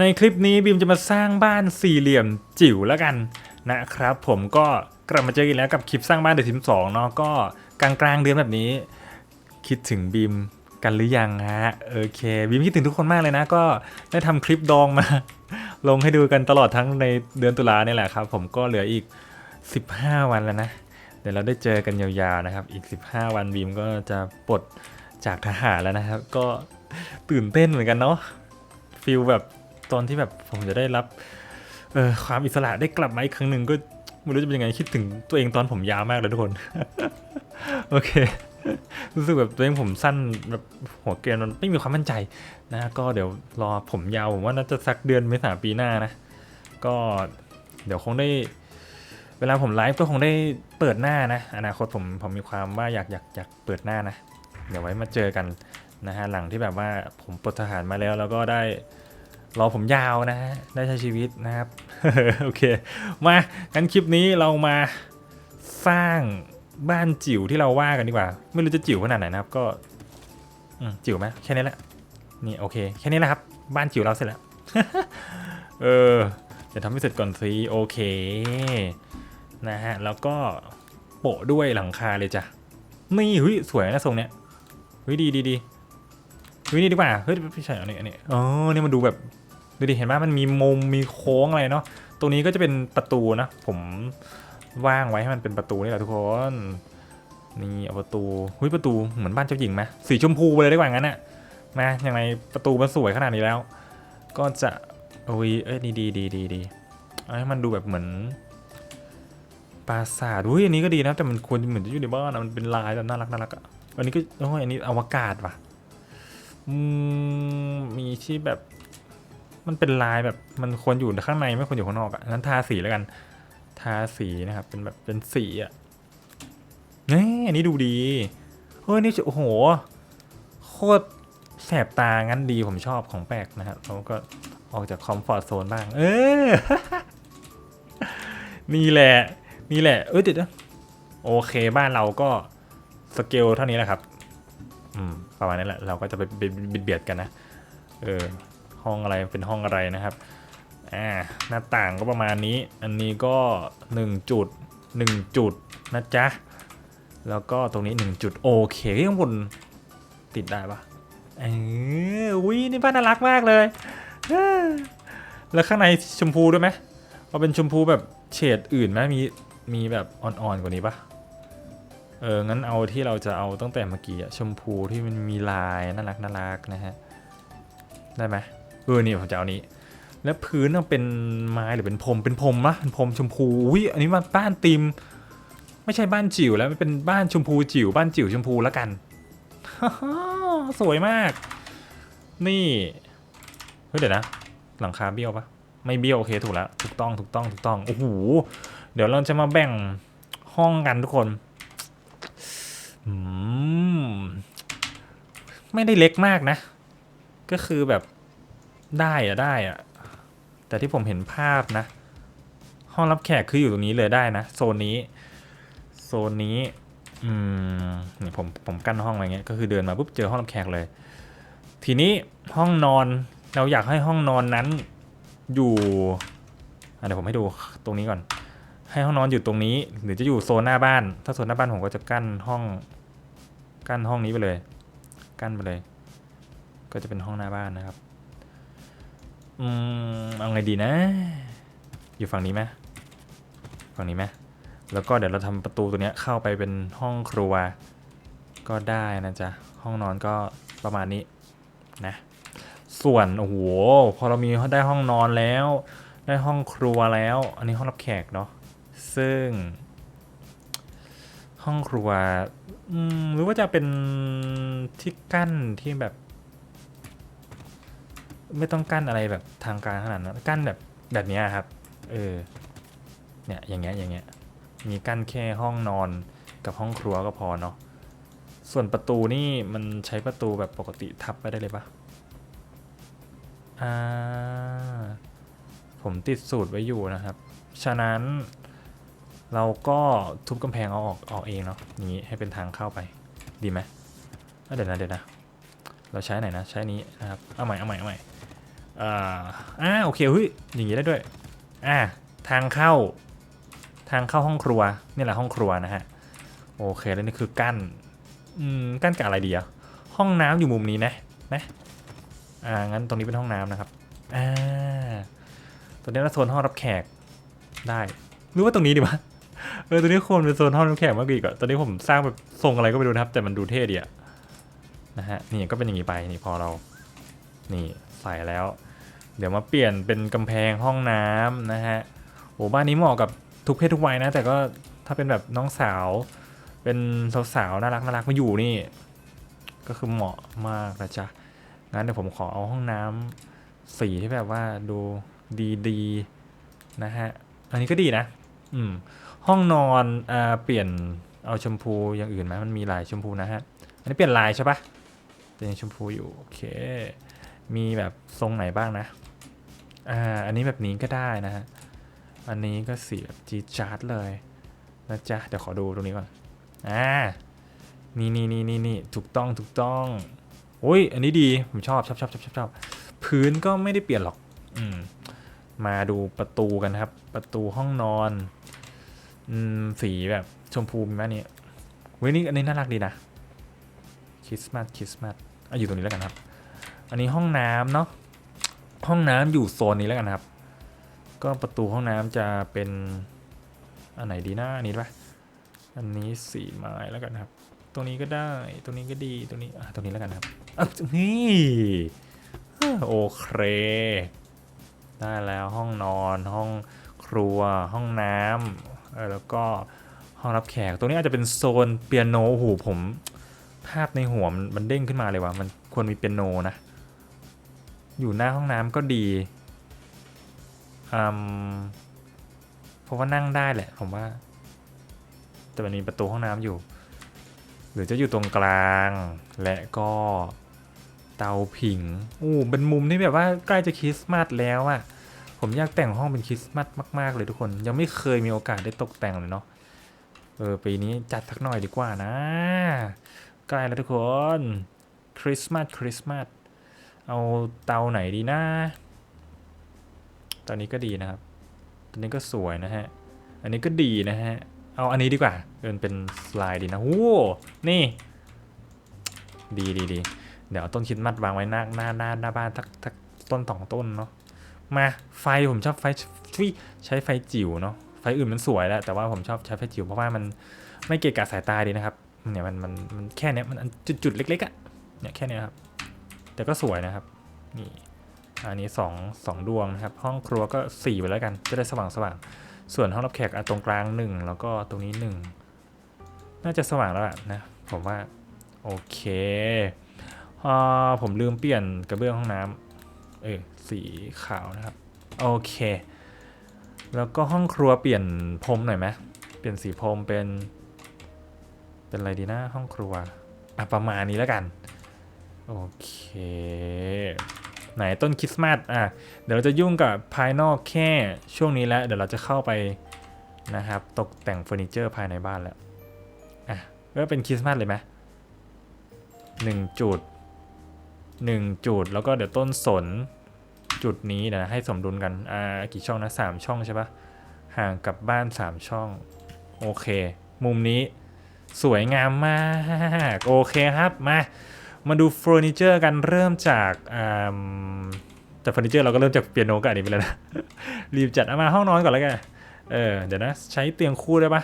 ในคลิปนี้บีมจะมาสร้างบ้านสี่เหลี่ยมจิ๋วแล้วกันนะครับ ผมก็กลับมาเจอกันแล้วกับคลิปสร้างบ้านเดอะทิมสองเนาะก็กลางกลางๆเดือนแบบนี้ คิดถึงบีมกันหรือยังฮะโอเคบีมคิดถึงทุกคนมากเลยนะ ก็ได้ทำคลิปดองมา ลงให้ดูกันตลอดทั้งในเดือนตุลาเนี่ยแหละครับ ผมก็เหลืออีก 15 วันแล้วนะเดี๋ยวเราได้เจอกันยาวๆนะครับ อีก 15 วันบีมก็จะปลดจากทหารแล้วนะครับ ก็ตื่นเต้นเหมือนกันเนาะฟิลแบบ ตอนที่แบบผมจะได้รับเออความอิสระได้กลับมาอีกครั้งหนึ่งก็ไม่รู้จะเป็นยังไงคิดถึงตัวเองตอนผมยาวมากเลยทุกคน โอเค รู้สึกแบบตัวเองผมสั้นแบบหัวเกรียนมันไม่มีความมั่นใจนะก็เดี๋ยวรอผมยาวผมว่าน่าจะสักเดือนเมษาปีหน้านะ ก็เดี๋ยวคงได้ เวลาผมไลฟ์ก็คงได้เปิดหน้านะ อนาคตผมผมมีความว่าอยากอยากอยากเปิดหน้านะ เดี๋ยวไว้มาเจอกันนะฮะหลังที่แบบว่าผมปลดทหารมาแล้วแล้วก็ได้ รอผมยาวนะฮะได้ใช้ชีวิตนะครับ โอเค มางั้นคลิปนี้เรามาสร้างบ้านจิ๋วที่เราว่ากันดีกว่า ไม่รู้จะจิ๋วขนาดไหนนะครับ ก็จิ๋วไหมแค่นี้แหละนี่โอเค แค่นี้แหละครับ บ้านจิ๋วเราเสร็จแล้ว เออเดี๋ยวทำให้เสร็จก่อนสิโอเคนะฮะแล้วก็โปะด้วยหลังคาเลยจ้ะนี่เฮ้ยสวยนะทรงเนี้ยเฮ้ยดีดีดีเฮ้ยนี่ดีกว่าเฮ้ยพี่ชายอันนี้อันนี้อ๋อนี่มันดูแบบ ดูดิเห็นไหมมันมีมุมมีโค้งอะไรเนาะตรงนี้ก็จะเป็นประตูนะ ผมว่างไว้ให้มันเป็นประตูนี่แหละทุกคนนี่เอาประตูเฮ้ยประตูเหมือนบ้านเจ้าหญิงไหมสีชมพูไปเลยดีกว่างั้นน่ะมาอย่างไรประตูมันสวยขนาดนี้แล้ว ก็จะโอ้ยเอ้ยดีดีดีดีเอาให้มันดูแบบเหมือนปราสาทอุ้ยอันนี้ก็ดีนะแต่มันควรจะเหมือนจะอยู่ในบ้านอะมันเป็นลายแบบน่ารักน่ารักอะอันนี้ก็โอ้ยอันนี้อวกาศว่ะมีที่แบบ มันเป็นลายแบบมันควรอยู่ข้างในไม่ควรอยู่ข้างนอกอะงั้นทาสีแล้วกัน ทาสีนะครับ เป็นแบบเป็นสีอะนี่อันนี้ดูดีเฮ้ยนี่โอ้โห โคตรแสบตางั้นดีผมชอบของแปลกนะครับเราก็ออกจากคอมฟอร์ทโซนบ้าง เออ นี่แหละ นี่แหละ เออเดี๋ยวนะโอเคบ้านเราก็สเกลเท่านี้แหละครับ อืม ประมาณนี้แหละ เราก็จะไปเบียดเบียดกันนะ เออ ห้องอะไรเป็นห้องอะไรนะครับอ่าหน้าต่างก็ประมาณนี้ อันนี้ก็หนึ่งจุดหนึ่งจุดนะจ๊ะ แล้วก็ตรงนี้หนึ่งจุดโอเคข้างบนติดได้ปะเอออุ้ยนี่บ้านน่ารักมากเลย แล้วข้างในชมพูด้วยไหมเอาเป็นชมพูแบบเฉดอื่นไหมมีมีแบบอ่อนๆกว่านี้ปะเออ งั้นเอาที่เราจะเอาตั้งแต่เมื่อกี้ชมพูที่มันมีลายน่ารักน่ารักนะฮะ ได้ไหม เออนี่ผมจะเอานี้ แล้วพื้นต้องเป็นไม้หรือเป็นพรมเป็นพรมนะเป็นพรมชมพูอุ้ยอันนี้มันบ้านติม ไม่ใช่บ้านจิ๋วแล้วมันเป็นบ้านชมพูจิ๋วบ้านจิ๋วชมพูแล้วกันสวยมาก นี่เฮ้ยเดี๋ยวนะ หลังคาเบี้ยวปะไม่เบี้ยวโอเคถูกแล้วถูกต้องถูกต้องถูกต้องโอ้โหเดี๋ยวเราจะมาแบ่งห้องกันทุกคนอืมไม่ได้เล็กมากนะ ก็คือแบบ ได้อะได้อะแต่ที่ผมเห็นภาพนะ ห้องรับแขกคืออยู่ตรงนี้เลยได้นะ โซนนี้ โซนนี้อืมนี่ผมผมกั้นห้องไว้เงี้ยก็คือเดินมาปุ๊บเจอห้องรับแขกเลย ทีนี้ห้องนอนเราอยากให้ห้องนอนนั้นอยู่อเดี๋ยวผมให้ดูตรงนี้ก่อน ให้ห้องนอนอยู่ตรงนี้ หรือจะอยู่โซนหน้าบ้าน ถ้าโซนหน้าบ้านผมก็จะกั้นห้อง กั้นห้องนี้ไปเลย กั้นไปเลย ก็จะเป็นห้องหน้าบ้านนะครับ อืมเอาไงดีนะ อยู่ฝั่งนี้ไหมฝั่งนี้ไหมแล้วก็เดี๋ยวเราทำประตูตัวเนี้ยเข้าไปเป็นห้องครัว ก็ได้นะจ๊ะ ห้องนอนก็ประมาณนี้นะ ส่วนโอ้โหพอเรามีได้ห้องนอนแล้ว ได้ห้องครัวแล้ว อันนี้ห้องรับแขกเนาะซึ่ง ห้องครัวอืมหรือว่าจะเป็นที่กั้นที่แบบ ไม่ต้องกั้นอะไรแบบทางการขนาดนั้นกั้นแบบแบบนี้ครับ เออ เนี่ยอย่างเงี้ยอย่างเงี้ย มีกั้นแค่ห้องนอนกับห้องครัวก็พอเนาะ ส่วนประตูนี่มันใช้ประตูแบบปกติทับไปได้เลยปะอ่า ผมติดสูตรไว้อยู่นะครับ ฉะนั้นเราก็ทุบกำแพงเอาออกออกเองเนาะ อย่างนี้ให้เป็นทางเข้าไป ดีไหมเดี๋ยวนะเดี๋ยวนะ เราใช้ไหนนะ ใช้นี้นะครับ เอาใหม่ เอาใหม่ เอาใหม่อ่าอ่าโอเคเฮ้ยอย่างนี้ได้ด้วย อ่า ทางเข้า ทางเข้าห้องครัว นี่แหละห้องครัวนะฮะ โอเค แล้วนี่คือกั้น อืม กั้นกับอะไรดีอะห้องน้ำอยู่มุมนี้นะ นะ อ่า งั้นตรงนี้เป็นห้องน้ำนะครับ อ่า ตรงนี้เราโซนห้องรับแขก ได้หรือว่าตรงนี้ดีวะเออ ตรงนี้ควรเป็นโซนห้องรับแขกมากกว่าอีกอะตอนนี้ผมสร้างแบบทรงอะไรก็ไม่รู้นะครับ แต่มันดูเท่ดีอะ นะฮะนี่ก็เป็นอย่างนี้ไปนี่พอเรานี่ใส่แล้ว เดี๋ยวมาเปลี่ยนเป็นกำแพงห้องน้ำนะฮะโอ้บ้านนี้เหมาะกับทุกเพศทุกวัยนะ แต่ก็ถ้าเป็นแบบน้องสาว เป็นสาวๆน่ารักน่ารักมาอยู่นี่ ก็คือเหมาะมากนะจ๊ะงั้นเดี๋ยวผมขอเอาห้องน้ำสีที่แบบว่าดูดีๆนะฮะอันนี้ก็ดีนะ อืม ห้องนอนอ่าเปลี่ยนเอาชมพูอย่างอื่นไหมมันมีหลายชมพูนะฮะ อันนี้เปลี่ยนลายใช่ปะ เป็นชมพูอยู่ โอเค มีแบบทรงไหนบ้างนะ อ่า อันนี้แบบนี้ก็ได้นะฮะ อันนี้ก็สีแบบจีจาร์ดเลยนะจ๊ะ เดี๋ยวขอดูตรงนี้ก่อน อ่า นี่นี่นี่นี่นี่ถูกต้องถูกต้องโอ้ย อันนี้ดี ผมชอบชอบชอบชอบชอบชอบพื้นก็ไม่ได้เปลี่ยนหรอก อืม มาดูประตูกันครับ ประตูห้องนอน อืม สีแบบชมพูมีไหมเนี่ยเว้ยนี่อันนี้น่ารักดีนะ คริสต์มาสคริสต์มาสอะอยู่ตรงนี้แล้วกันครับ อันนี้ห้องน้ำเนาะห้องน้ำอยู่โซนนี้แล้วกันครับ ก็ประตูห้องน้ำจะเป็นอันไหนดีนะอันนี้ปะอันนี้สีไม้แล้วกันครับ ตรงนี้ก็ได้ตรงนี้ก็ดีตรงนี้อะตรงนี้แล้วกันครับอะนี่โอเคได้แล้วห้องนอนห้องครัวห้องน้ำเออแล้วก็ห้องรับแขก ตรงนี้อาจจะเป็นโซนเปียโนโอ้โหผม ภาพในหัวมันมันเด้งขึ้นมาเลยว่ะมันควรมีเปียโนนะ อยู่หน้าห้องน้ำก็ดีอืมเพราะว่านั่งได้แหละผมว่า แต่มันมีประตูห้องน้ำอยู่ หรือจะอยู่ตรงกลาง และก็เตาผิงอู้เป็นมุมที่แบบว่าใกล้จะคริสต์มาสแล้วอะผมอยากแต่งห้องเป็นคริสต์มาสมาก ๆ เลยทุกคน ยังไม่เคยมีโอกาสได้ตกแต่งเลยเนาะเออปีนี้จัดสักหน่อยดีกว่านะ ใกล้แล้วทุกคนคริสต์มาสคริสต์มาสเอาเตาไหนดีนะตอนนี้ก็ดีนะครับตอนนี้ก็สวยนะฮะ อันนี้ก็ดีนะฮะ เอาอันนี้ดีกว่าเอินเป็นสไลด์ดีนะโอ้นี่ ดีดีดีเดี๋ยวต้นคริดมัดวางไว้หน้าหน้าหน้าหน้าบ้านทักทักต้นสองต้นเนาะ มาไฟผมชอบไฟใช้ไฟจิ๋วเนาะ ไฟอื่นมันสวยแหละแต่ว่าผมชอบใช้ไฟจิ๋วเพราะว่ามันไม่เกะกะสายตาดีนะครับ เนี่ยมันมันมันแค่เนี้ยมันอันจุดๆเล็กๆอะเนี่ยแค่เนี้ยครับ แต่ก็สวยนะครับ นี่อันนี้สองสองดวงนะครับ ห้องครัวก็สี่ไปแล้วกัน จะได้สว่างสว่างๆส่วนห้องรับแขกตรงกลางหนึ่งแล้วก็ตรงนี้หนึ่งน่าจะสว่างแล้วนะ ผมว่า โอเคอ่าผมลืมเปลี่ยนกระเบื้องห้องน้ำเออสีขาวนะครับ โอเค แล้วก็ห้องครัวเปลี่ยนพรมหน่อยไหมเปลี่ยนสีพรมเป็น เป็นอะไรดีนะห้องครัวอะประมาณนี้แล้วกัน โอเค ไหนต้นคริสต์มาสอะเดี๋ยวเราจะยุ่งกับภายนอกแค่ช่วงนี้แล้ว เดี๋ยวเราจะเข้าไปนะครับ ตกแต่งเฟอร์นิเจอร์ภายในบ้านแล้วอะก็เป็นคริสต์มาสเลยไหมหนึ่งจุดหนึ่งจุดแล้วก็เดี๋ยวต้นสนจุดนี้เดี๋ยวนะให้สมดุลกันอ่ากี่ช่องนะสามช่องใช่ปะห่างกับบ้านสามช่อง โอเค มุมนี้ สวยงามมาก โอเคครับ มา มาดูเฟอร์นิเจอร์กันเริ่มจากแต่เฟอร์นิเจอร์เราก็เริ่มจากเปียโนกับอันนี้ไปแล้วนะ รีบจัดเอามาห้องนอนก่อนแล้วกัน เออ เดี๋ยวนะ ใช้เตียงคู่ได้ปะ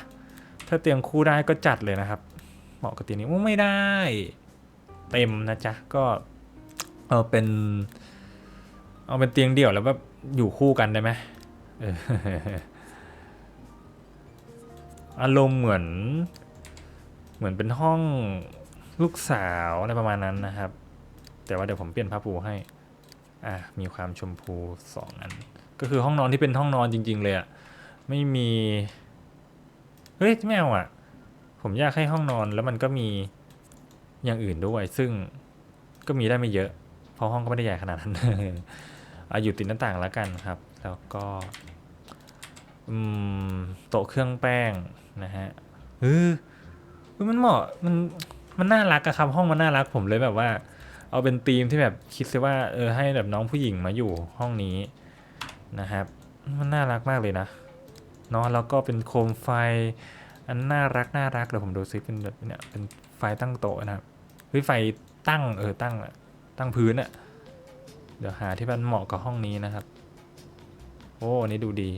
ถ้าเตียงคู่ได้ก็จัดเลยนะครับ เหมาะกับเตียงนี้โอ้ไม่ได้ เต็มนะจ๊ะ ก็เอาเป็น เอาเป็นเตียงเดี่ยวแล้วแบบอยู่คู่กันได้ไหมอารมณ์เหมือน เหมือนเป็นห้องลูกสาวอะไรประมาณนั้นนะครับ แต่ว่าเดี๋ยวผมเปลี่ยนผ้าปูให้ อะมีความชมพูสองอัน ก็คือห้องนอนที่เป็นห้องนอนจริง ๆ เลยอะไม่มี เฮ้ยไม่เอะผมอยากให้ห้องนอนแล้วมันก็มีอย่างอื่นด้วย ซึ่งก็มีได้ไม่เยอะ เพราะห้องก็ไม่ได้ใหญ่ขนาดนั้นอะอยู่ติดหน้าต่างแล้วกันครับ แล้วก็โต๊ะเครื่องแป้งนะฮะเออ เฮ้ยมันเหมาะมันมันน่ารักอะครับ ห้องมันน่ารักผมเลยแบบว่า เอาเป็นธีมที่แบบคิดซะว่าเออให้แบบน้องผู้หญิงมาอยู่ห้องนี้นะครับ มันน่ารักมากเลยนะเนาะแล้วก็เป็นโคมไฟ อันน่ารักน่ารักเดี๋ยวผมดูซิเป็นแบบเนี่ยเป็นไฟตั้งโต๊ะนะครับเฮ้ยไฟตั้งเออตั้งตั้งพื้นอะเดี๋ยวหาที่มันเหมาะกับห้องนี้นะครับ โอ้อันนี้ดูดี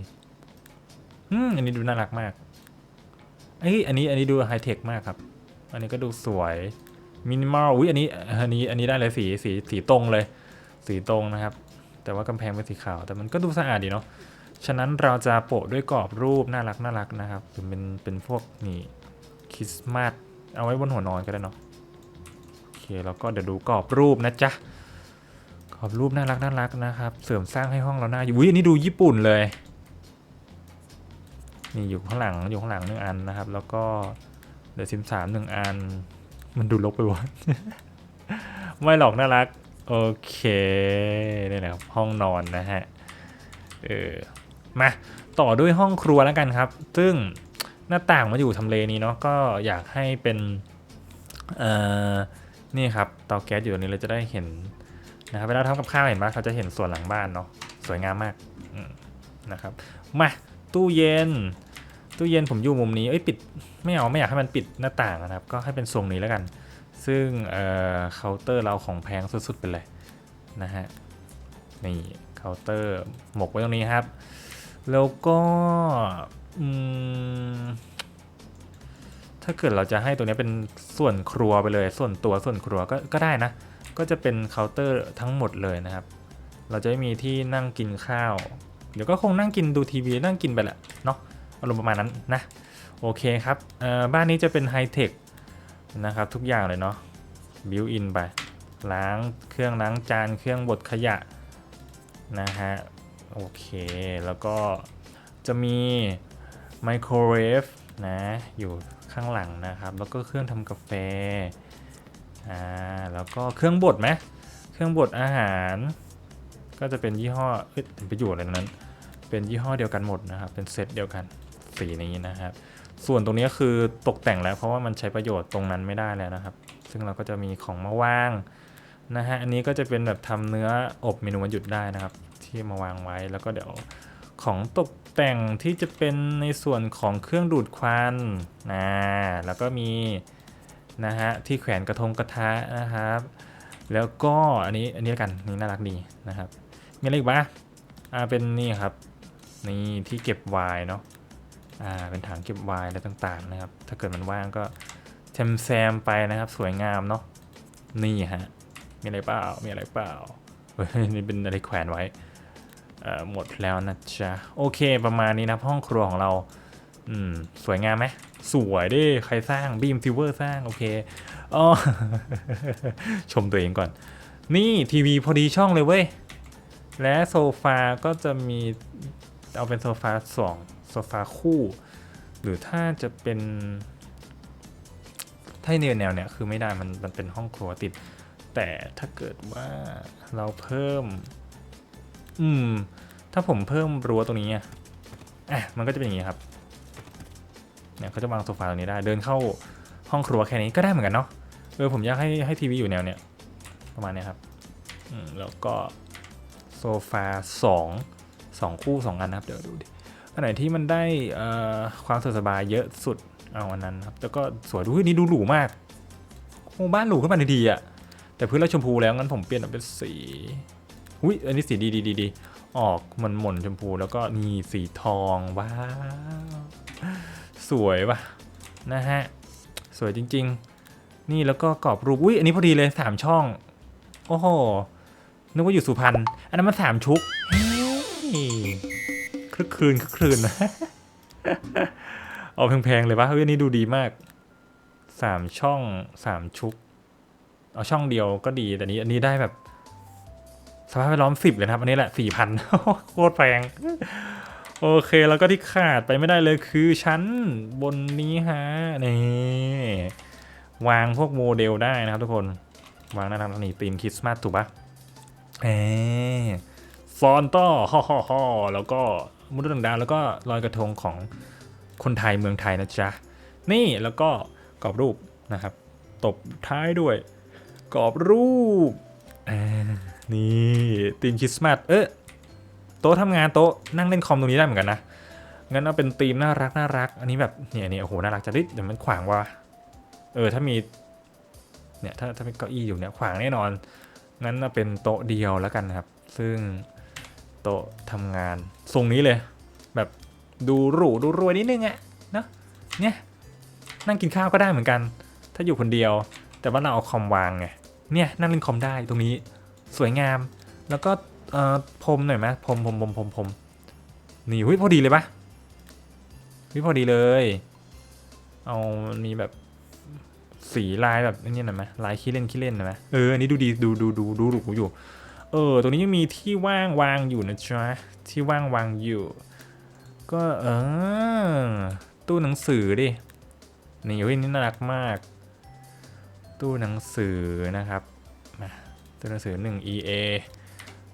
อืมอันนี้ดูน่ารักมาก เอ้ยอันนี้อันนี้ดูไฮเทคมากครับ อันนี้ก็ดูสวยมินิมอลอุ้ยอันนี้อันนี้อันนี้ได้เลยสีสีสีตรงเลย สีตรงนะครับ แต่ว่ากำแพงเป็นสีขาว แต่มันก็ดูสะอาดดีเนาะฉะนั้นเราจะโปะด้วยกรอบรูปน่ารักน่ารักนะครับหรือเป็นเป็นพวกนี่คริสต์มาสเอาไว้บนหัวนอนก็ได้เนาะโอเคแล้วก็เดี๋ยวดูกรอบรูปนะจ๊ะกรอบรูปน่ารักน่ารักนะครับ เสริมสร้างให้ห้องเราหน้าอยู่อุ้ยอันนี้ดูญี่ปุ่นเลย นี่อยู่ข้างหลังอยู่ข้างหลังหนึ่งอันนะครับ แล้วก็เดี๋ยวซิมสามหนึ่งอัน มันดูลกไปวะไม่หรอกน่ารัก โอเคนี่แหละครับห้องนอนนะฮะเออมาต่อด้วยห้องครัวแล้วกันครับ ซึ่งหน้าต่างมาอยู่ทำเลนี้เนาะก็อยากให้เป็นเอ่อนี่ครับเตาแก๊สอยู่ตรงนี้เราจะได้เห็นนะครับเวลาทำกับข้าวเห็นปะเขาจะเห็นส่วนหลังบ้านเนาะสวยงามมากนะครับมาตู้เย็น ตู้เย็นผมอยู่มุมนี้เอ้ยปิดไม่เอาไม่อยากให้มันปิดหน้าต่างนะครับ ก็ให้เป็นทรงนี้แล้วกัน ซึ่งเอ่อเคาน์เตอร์เราของแพงสุดๆไปเลยนะฮะนี่เคาน์เตอร์หมกไว้ตรงนี้ครับ แล้วก็อืมถ้าเกิดเราจะให้ตัวนี้เป็นส่วนครัวไปเลย ส่วนตัวส่วนครัวก็ก็ได้นะ ก็จะเป็นเคาน์เตอร์ทั้งหมดเลยนะครับ เราจะไม่มีที่นั่งกินข้าว เดี๋ยวก็คงนั่งกินดูทีวีนั่งกินไปแหละเนาะ อารมณ์ประมาณนั้นนะ โอเคครับบ้านนี้จะเป็นไฮเทคนะครับทุกอย่างเลยเนาะบิวอินไป ล้างเครื่องล้างจานเครื่องบดขยะนะฮะ โอเค แล้วก็จะมีไมโครเวฟนะอยู่ข้างหลังนะครับ แล้วก็เครื่องทำกาแฟอ่าแล้วก็เครื่องบดไหมเครื่องบดอาหาร ก็จะเป็นยี่ห้อเอ้ยเป็นประโยชน์อะไรนั้น เป็นยี่ห้อเดียวกันหมดนะครับ เป็นเซตเดียวกัน สีนี้นะครับ ส่วนตรงนี้คือตกแต่งแล้วเพราะว่ามันใช้ประโยชน์ตรงนั้นไม่ได้แล้วนะครับ ซึ่งเราก็จะมีของมาวางนะฮะ อันนี้ก็จะเป็นแบบทำเนื้ออบเมนูวันหยุดได้นะครับ ที่มาวางไว้แล้วก็เดี๋ยวของตกแต่งที่จะเป็นในส่วนของเครื่องดูดควันนะแล้วก็มีนะฮะที่แขวนกระทงกระทะนะครับ แล้วก็อันนี้อันนี้ละกันนี่น่ารักดีนะครับมีอะไรอีกบ้างอ่าเป็นนี่ครับนี่ที่เก็บไวน์เนาะ อ่าเป็นถังเก็บไวน์อะไรต่างๆนะครับ ถ้าเกิดมันว่างก็แซมแซมไปนะครับ สวยงามเนาะนี่ฮะมีอะไรเปล่ามีอะไรเปล่าเฮ้ยนี่เป็นอะไรแขวนไว้อ่อหมดแล้วนะจ๊ะโอเคประมาณนี้นะห้องครัวของเราอืมสวยงามไหมสวยดิใครสร้างบีมซิลเวอร์สร้างโอเคอ๋อชมตัวเองก่อน นี่ทีวีพอดีช่องเลยเว้ย และโซฟาก็จะมีเอาเป็นโซฟาสอง โซฟาคู่ หรือถ้าจะเป็นถ้าแนวแนวเนี่ยคือไม่ได้มันมันเป็นห้องครัวติด แต่ถ้าเกิดว่าเราเพิ่ม อืม ถ้าผมเพิ่มรั้วตรงนี้อะมันก็จะเป็นอย่างนี้ครับเนี่ยเขาจะวางโซฟาตรงนี้ได้ เดินเข้าห้องครัวแค่นี้ก็ได้เหมือนกันเนาะเออผมอยากให้ให้ทีวีอยู่แนวเนี้ยประมาณเนี้ยครับอืมแล้วก็โซฟาสองสองคู่สองอันนะครับ เดี๋ยวดูดิ อันไหนที่มันได้ความสะดวกสบายเยอะสุดเอาอันนั้นครับแล้วก็สวยดูเฮ้ยนี่ดูหรูมากโอ้บ้านหรูขึ้นมาทันทีอะแต่พื้นเราชมพูแล้วงั้นผมเปลี่ยนเป็นสีอุ้ยอันนี้สีดีดีดีดีออกมันหม่นชมพูแล้วก็นี่สีทองว้าวสวยว่ะนะฮะสวยจริง ๆ นี่แล้วก็กรอบรูปอุ้ยอันนี้พอดีเลยสามช่องโอ้โหนึกว่าอยู่สุพรรณอันนั้นมันสามชุก คลึกคลืนคลึกคลืนนะเอาแพงๆเลยปะเฮ้ยนี่ดูดีมากสามช่องสามชุกเอาช่องเดียวก็ดีแต่นี้อันนี้ได้แบบ สภาพแวดล้อมสิบเลยครับ อันนี้แหละสี่พันโคตรแพงโอเคแล้วก็ที่ขาดไปไม่ได้เลยคือชั้นบนนี้ฮะนี่วางพวกโมเดลได้นะครับทุกคน วางหน้าทางนี้ธีมคริสต์มาสถูกปะเอฟอนต้อฮ่อฮ่อฮ่อแล้วก็ มุดดังดาวแล้วก็ลอยกระทงของคนไทยเมืองไทยนะจ๊ะ นี่แล้วก็กรอบรูปนะครับ ตบท้ายด้วยกรอบรูป นี่ธีมคริสต์มาสเอ๊ะโต๊ะทำงานโต๊ะนั่งเล่นคอมตรงนี้ได้เหมือนกันนะ งั้นเอาเป็นธีมน่ารักน่ารัก อันนี้แบบเนี่ยเนี่ยโอ้โหน่ารักจังเฮ้ยเดี๋ยวมันขวางว่ะเออถ้ามีเนี่ยถ้าถ้าเป็นเก้าอี้อยู่เนี่ยขวางแน่นอน งั้นเอาเป็นโต๊ะเดียวแล้วกันนะครับ ซึ่ง โต๊ะทำงานทรงนี้เลย แบบดูหรูดูรวยนิดนึงอะเนอะเนี่ยนั่งกินข้าวก็ได้เหมือนกัน ถ้าอยู่คนเดียว แต่ว่าเราเอาคอมวางไงเนี่ยนั่งเล่นคอมได้ตรงนี้ สวยงาม แล้วก็เอ่อพรมหน่อยไหมพรมพรมพรมพรมพรมนี่เฮ้ยพอดีเลยปะพี่พอดีเลย เอามันมีแบบสีลายแบบนี้หน่อยไหมลายขี้เล่นขี้เล่นหน่อยไหมเอออันนี้ดูดีดูดูดูดูหรูอยู่ เออ ตรงนี้ยังมีที่ว่างวางอยู่นะจ๊ะ ที่ว่างวางอยู่ ก็เออ ตู้หนังสือดิ นี่เฮ้ยนี่น่ารักมาก ตู้หนังสือนะครับ มาตู้หนังสือ 1 EA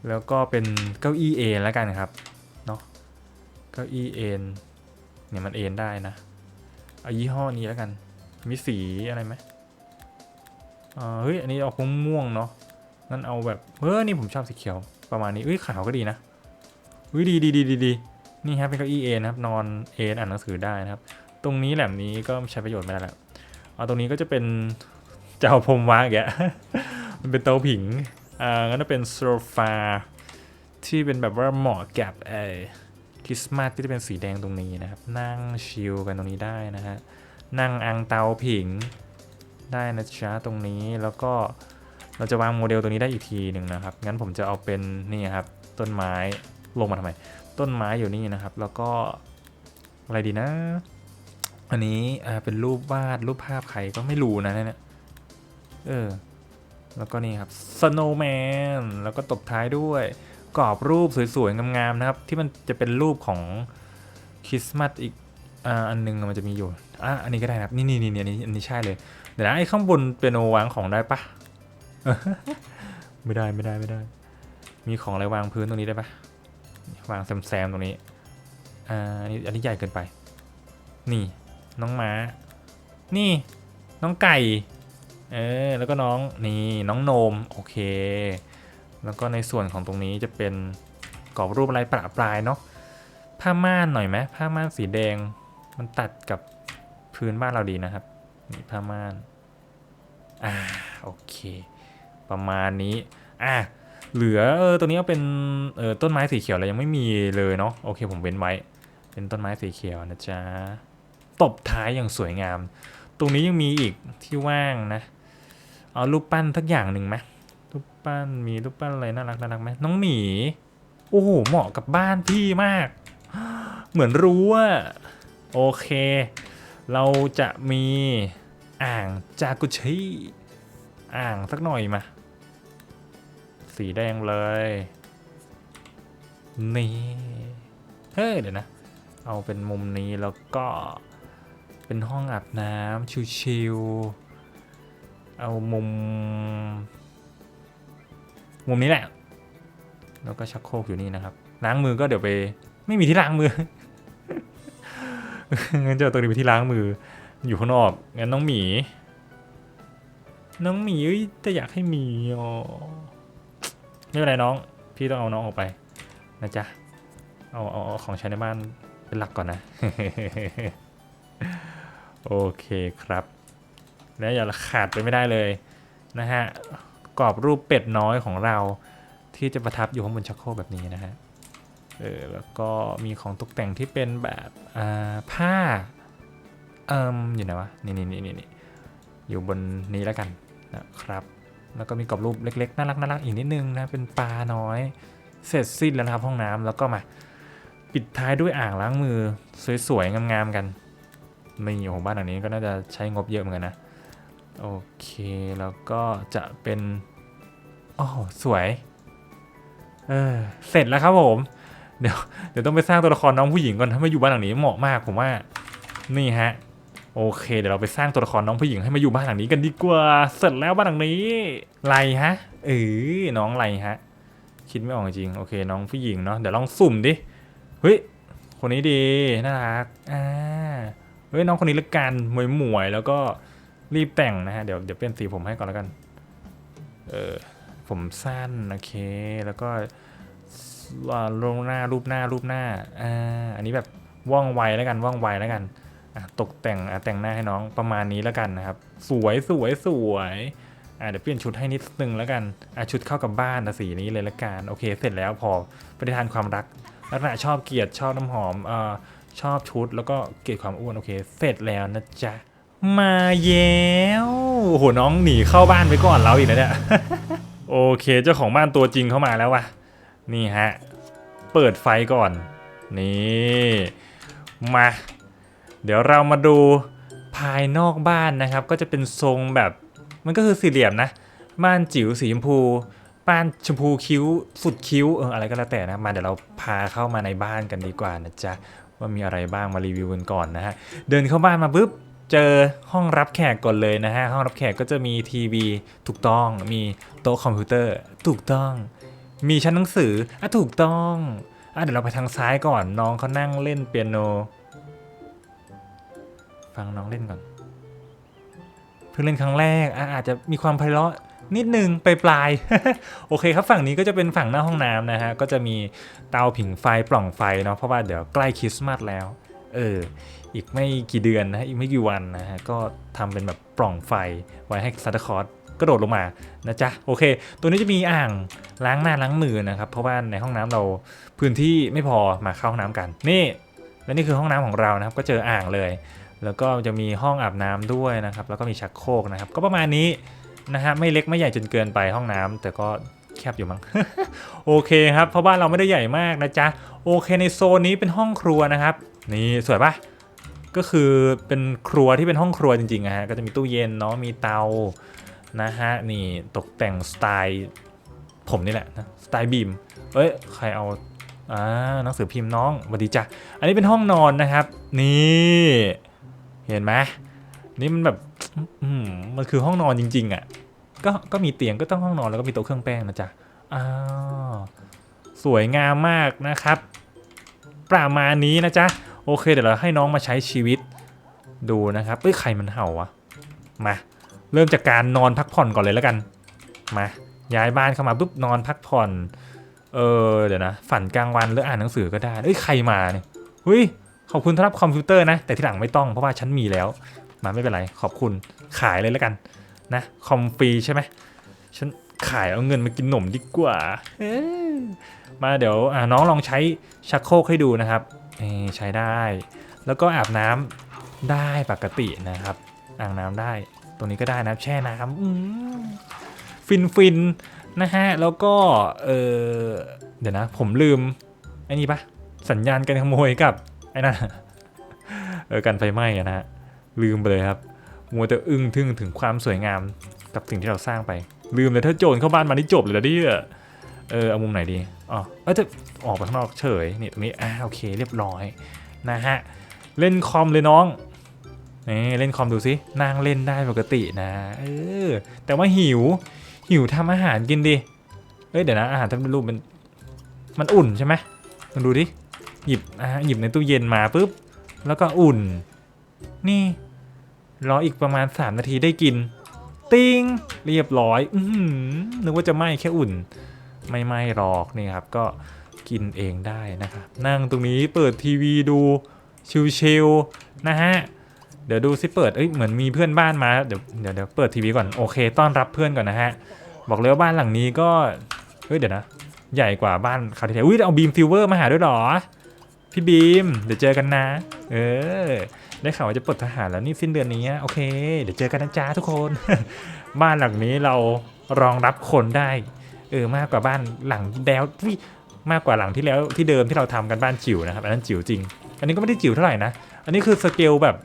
แล้วก็เป็นเก้าอี้เอนแล้วกันครับ เนาะเก้าอี้เอ็นเนี่ยมันเอ็นได้นะ เอายี่ห้อนี้แล้วกัน มีสีอะไรไหมอ่าเฮ้ย อันนี้ออกม่วงๆเนาะ งั้นเอาแบบเฮ้ยนี่ผมชอบสีเขียวประมาณนี้เอ้ยขาวก็ดีนะเฮ้ยดีดีดีดีดีนี่ครับเป็นเก้าอี้เอนะครับนอนเอนอ่านหนังสือได้นะครับ ตรงนี้แหลมนี้ก็ใช้ประโยชน์ไม่ได้แล้วเอาตรงนี้ก็จะเป็นจะเอาพรมวางแกมันเป็นโต๊ะผิงอ่างั้นจะเป็นโซฟาที่เป็นแบบว่าเหมาะกับไอ้คริสต์มาสก็จะเป็นสีแดงตรงนี้นะครับ นั่งชิลกันตรงนี้ได้นะฮะนั่งอังเตาผิงได้นะจ๊ะตรงนี้แล้วก็ เราจะวางโมเดลตรงนี้ได้อีกทีหนึ่งนะครับ งั้นผมจะเอาเป็นนี่ครับต้นไม้ลงมาทำไม ต้นไม้อยู่นี่นะครับ แล้วก็อะไรดีนะ อันนี้เป็นรูปวาดรูปภาพใครก็ไม่รู้นะเนี่ยเออ แล้วก็นี่ครับ snowman แล้วก็ตบท้ายด้วยกรอบรูปสวยๆงามๆนะครับ ที่มันจะเป็นรูปของคริสต์มาสอีกอันหนึงมันจะมีอยู่อะอันนี้ก็ได้นะครับ นี่นี่นี่อันนี้อันนี้ใช่เลยเดี๋ยวนะไอ้ข้างบนเป็นโนวางของได้ปะ ไม่ได้ไม่ได้ไม่ได้ มีของอะไรวางพื้นตรงนี้ได้ปะวางแซมๆตรงนี้อ่าอันนี้อันนี้ใหญ่เกินไป นี่ น้องม้านี่ น้องไก่ เออแล้วก็น้องนี่น้องโนมโอเค แล้วก็ในส่วนของตรงนี้จะเป็นกรอบรูปอะไรประปรายเนาะผ้าม่านหน่อยไหมผ้าม่านสีแดง มันตัดกับพื้นบ้านเราดีนะครับ นี่ผ้าม่าน อ่า โอเค ประมาณนี้ อะ เหลือเออตัวนี้ก็เป็นเออต้นไม้สีเขียวอะไรยังไม่มีเลยเนาะ โอเคผมเว้นไว้ เป็นต้นไม้สีเขียวนะจ๊ะ ตบท้ายอย่างสวยงาม ตรงนี้ยังมีอีกที่ว่างนะ เอารูปปั้นทักอย่างหนึ่งไหมรูปปั้นมีรูปปั้นอะไรน่ารักน่ารักไหมน้องหมี โอ้โห เหมาะกับบ้านพี่มาก เหมือนรู้ว่าโอเค เราจะมีอ่างจากุชิอ่างสักหน่อยมา สีแดงเลย นี่ เฮ้ยเดี๋ยวนะ เอาเป็นมุมนี้แล้วก็เป็นห้องอาบน้ำชิวๆ เอามุม มุมนี้แหละ แล้วก็ชักโครกอยู่นี่นะครับ ล้างมือก็เดี๋ยวไป ไม่มีที่ล้างมือ งั้นจะเอตัวนี้ไปที่ล้างมือ อยู่ข้างนอก งั้นน้องหมีน้องหมีแต่อยากให้มีอ๋อ ไม่เป็นไรน้อง พี่ต้องเอาน้องออกไป นะจ๊ะ เอาเอาเอาของใช้ในบ้านเป็นหลักก่อนนะ โอเคครับ แล้วอย่าขาดไปไม่ได้เลยนะฮะ กรอบรูปเป็ดน้อยของเราที่จะประทับอยู่ข้างบนชักโครกแบบนี้นะฮะ เออ แล้วก็มีของตกแต่งที่เป็นแบบอ่าผ้า เอิมอยู่ไหนวะนี่นี่นี่นี่นี่อยู่บนนี้แล้วกันนะครับ แล้วก็มีกรอบรูปเล็กๆน่ารักน่ารักอีกนิดนึงนะเป็นปลาน้อย เสร็จสิ้นแล้วนะครับห้องน้ำแล้วก็มาปิดท้ายด้วยอ่างล้างมือสวยๆงามๆกันไม่โอ้โหบ้านหลังนี้ก็น่าจะใช้งบเยอะเหมือนกันนะโอเคแล้วก็จะเป็นโอ้โหสวยเออเสร็จแล้วครับผมเดี๋ยวเดี๋ยวต้องไปสร้างตัวละครน้องผู้หญิงก่อนถ้ามาอยู่บ้านหลังนี้เหมาะมากผมว่านี่ฮะ โอเค เดี๋ยวเราไปสร้างตัวละครน้องผู้หญิงให้มาอยู่บ้านหลังนี้กันดีกว่า เสร็จแล้วบ้านหลังนี้ไรฮะเออน้องไรฮะ คิดไม่ออกจริง โอเค น้องผู้หญิงเนาะ เดี๋ยวลองสุ่มดิ เฮ้ย คนนี้ดี น่ารัก อ่า เฮ้ย น้องคนนี้ละกันหมวยหมวยแล้วก็รีบแต่งนะฮะ เดี๋ยวเดี๋ยวเปลี่ยนสีผมให้ก่อนแล้วกัน เออ ผมสั้น โอเค แล้วก็ลงหน้ารูปหน้ารูปหน้า อ่า อันนี้แบบว่องไวแล้วกัน ว่องไวแล้วกัน ตกแต่งแต่งหน้าให้น้องประมาณนี้แล้วกันนะครับ สวยสวยสวยเดี๋ยวเปลี่ยนชุดให้นิดนึงแล้วกันชุดเข้ากับบ้านสีนี้เลยละกันโอเค เสร็จแล้วพอปฏิทานความรักลักษณะชอบเกลียดชอบน้ำหอมอชอบชุดแล้วก็เกลียดความอ้วนโอเค เสร็จแล้วนะจ๊ะมาแล้วโหน้องหนีเข้าบ้านไปก่อนเราอีกแล้วเนี่ยโอเค เจ้าของบ้านตัวจริงเข้ามาแล้ววะนี่ฮะ เปิดไฟก่อน นี่ มา เดี๋ยวเรามาดูภายนอกบ้านนะครับ ก็จะเป็นทรงแบบมันก็คือสี่เหลี่ยมนะ บ้านจิ๋วสีชมพู บ้านชมพูคิ้ว สุดคิ้วเอออะไรก็แล้วแต่นะมาเดี๋ยวเราพาเข้ามาในบ้านกันดีกว่านะจ๊ะว่ามีอะไรบ้างมารีวิวกันก่อนนะฮะเดินเข้าบ้านมาปุ๊บเจอห้องรับแขกก่อนเลยนะฮะห้องรับแขกก็จะมีทีวีถูกต้อง มีโต๊ะคอมพิวเตอร์ถูกต้อง มีชั้นหนังสืออะถูกต้องอะเดี๋ยวเราไปทางซ้ายก่อนน้องเขานั่งเล่นเปียโน ฟังน้องเล่นก่อน เพิ่งเล่นครั้งแรกอาจจะมีความไพเราะนิดนึงไปปลาย โอเคครับฝั่งนี้ก็จะเป็นฝั่งหน้าห้องน้ำนะฮะ ก็จะมีเตาผิงไฟปล่องไฟเนาะเพราะว่าเดี๋ยวใกล้คริสต์มาสแล้ว เออ อีกไม่กี่เดือนนะอีกไม่กี่วันนะฮะ ก็ทำเป็นแบบปล่องไฟไว้ให้ซานตาคลอสกระโดดลงมานะจ๊ะโอเค ตัวนี้จะมีอ่างล้างหน้าล้างมือนะครับ เพราะว่าในห้องน้ำเราพื้นที่ไม่พอมาเข้าห้องน้ำกัน นี่และนี่คือห้องน้ำของเรานะครับ ก็เจออ่างเลย แล้วก็จะมีห้องอาบน้ำด้วยนะครับ แล้วก็มีชักโครกนะครับ ก็ประมาณนี้นะฮะไม่เล็กไม่ใหญ่จนเกินไปห้องน้ำแต่ก็แคบอยู่มั้งโอเคครับเพราะบ้านเราไม่ได้ใหญ่มากนะจ๊ะโอเคในโซนนี้เป็นห้องครัวนะครับ นี่สวยปะก็คือเป็นครัวที่เป็นห้องครัวจริงๆอะฮะก็จะมีตู้เย็นเนาะมีเตานะฮะนี่ตกแต่งสไตล์ผมนี่แหละนะสไตล์บีมเอ้ยใครเอาอ่าหนังสือพิมพ์น้องสวัสดีจ้ะอันนี้เป็นห้องนอนนะครับ นี่ เห็นไหมนี่มันแบบมมันคือห้องนอนจริง ๆอะ่ะ ก็ก็มีเตียงก็ต้องห้องนอนแล้วก็มีโต๊ะเครื่องแป้งนะจ๊ะอ้าวสวยงามมากนะครับ ประมาณนี้นะจ๊ะโอเคเดี๋ยวเราให้น้องมาใช้ชีวิตดูนะครับเอ้ยใครมันเห่าวะมาเริ่มจากการนอนพักผ่อนก่อนเลยแล้วกัน มาย้ายบ้านเข้ามาปุ๊บนอนพักผ่อน เออเดี๋ยวนะ ฝันกลางวันหรืออ่านหนังสือก็ได้เอ้ยใครมาเนี่ยเฮ้ย ขอบคุณสำหรับคอมพิวเตอร์นะ แต่ที่หลังไม่ต้องเพราะว่าฉันมีแล้ว มาไม่เป็นไรขอบคุณขายเลยแล้วกันนะคอมฟรีใช่ไหมฉันขายเอาเงินมากินหนมดีกว่ามาเดี๋ยวน้องลองใช้ชักโครกให้ดูนะครับใช้ได้ แล้วก็อาบน้ำได้ปกตินะครับอ่างน้ำได้ตรงนี้ก็ได้นะแช่น้ำฟินฟินๆนะฮะแล้วก็เออเดี๋ยวนะผมลืมไอ้นี่ปะสัญญาณการขโมยกับ ไอ้นั่นเออกันไฟไหม้นะฮะลืมไปเลยครับ มัวแต่อึ้งทึ่งถึงความสวยงามกับสิ่งที่เราสร้างไป ลืมเลยถ้าโจรเข้าบ้านมานี่จบเลยนะดิเออเอามุมไหนดีอ๋อเออจะออกไปข้างนอกเฉยนี่ตรงนี้อ่าโอเคเรียบร้อยนะฮะเล่นคอมเลยน้องนี่เล่นคอมดูสินั่งเล่นได้ปกตินะเออแต่ว่าหิว หิวทำอาหารกินดิเอ้ยเดี๋ยวนะอาหารทำเป็นรูปมันมันอุ่นใช่ไหมลองดูดิ หยิบอ่าหยิบในตู้เย็นมาปุ๊บ แล้วก็อุ่น นี่รออีกประมาณ 3 นาทีได้กิน ติ้งเรียบร้อย อืนึกว่าจะไหม้แค่อุ่น ไม่ไหม้หรอกนี่ครับ ก็กินเองได้นะครับ นั่งตรงนี้เปิดทีวีดูชิวๆนะฮะเดี๋ยวดูซิเปิดเอ้ยเหมือนมีเพื่อนบ้านมาเดี๋ยวเดี๋ยวเดี๋ยวเปิดทีวีก่อนโอเค ต้อนรับเพื่อนก่อนนะฮะบอกเลยว่าบ้านหลังนี้ก็เฮ้ยเดี๋ยวนะ ใหญ่กว่าบ้านคาที่แล้วอุ้ยเอาบีมฟิลเวอร์มาหาด้วยหรอ พี่บีม เดี๋ยวเจอกันนะ เออ ได้ข่าวว่าจะปลดทหารแล้วนี่สิ้นเดือนนี้โอเค เดี๋ยวเจอกันนะจ๊ะทุกคน บ้านหลังนี้เรารองรับคนได้ เออมากกว่าบ้านหลังแล้วอุ๊ยมากกว่าหลังที่แล้วที่เดิมที่เราทำกันบ้านจิ๋วนะครับ อันนั้นจิ๋วจริง อันนี้ก็ไม่ได้จิ๋วเท่าไหร่นะ อันนี้คือสเกลแบบ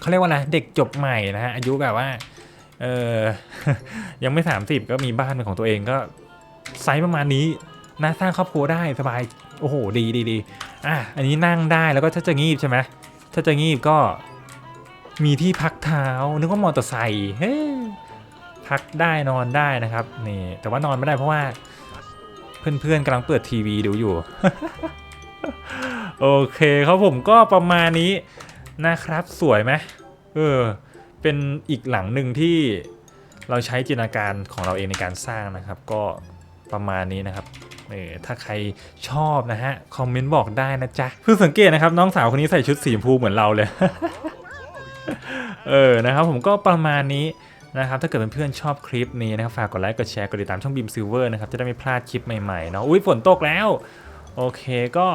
เขาเรียกว่าอะไรเด็กจบใหม่นะฮะอายุแบบว่าเออยังไม่ 30 ก็มีบ้านเป็นของตัวเองก็ไซส์ประมาณนี้ น่าสร้างครอบครัวได้สบายโอ้โหดีดีดีอะอันนี้นั่งได้แล้วก็ถ้าจะงีบใช่ไหมถ้าจะงีบก็มีที่พักเท้านึกว่ามอเตอร์ไซค์เฮ้ยพักได้นอนได้นะครับนี่แต่ว่านอนไม่ได้เพราะว่า เพื่อนๆกำลังเปิดทีวีดูอยู่ โอเคครับผมก็ประมาณนี้นะครับสวยไหมเออเป็นอีกหลังหนึ่งที่เราใช้จินตนาการของเราเองในการสร้างนะครับ ก็ประมาณนี้นะครับ เออถ้าใครชอบนะฮะ คอมเมนต์บอกได้นะจ๊ะเพิ่งสังเกตนะครับ น้องสาวคนนี้ใส่ชุดสีชมพูเหมือนเราเลย เออนะครับผมก็ประมาณนี้นะครับถ้าเกิดเพื่อนๆชอบคลิปนี้นะครับ ฝากกดไลค์ กดแชร์ กดติดตามช่องบีมซิลเวอร์นะครับ จะได้ไม่พลาดคลิปใหม่ๆเนาะอุ้ยฝนตกแล้ว โอเคก็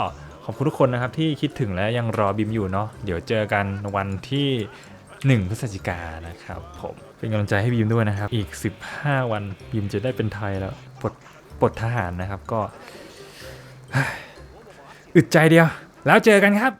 ขอบคุณทุกคนนะครับ ที่คิดถึงและยังรอบิมอยู่เนาะเดี๋ยวเจอกันวันที่ 1 พฤศจิกานนะครับผมเป็นกำลังใจให้บีมด้วยนะครับ อีก 15 วันบีมจะได้เป็นไทยแล้วปลด ปลดทหารนะครับก็อึดใจเดียว แล้วเจอกันครับ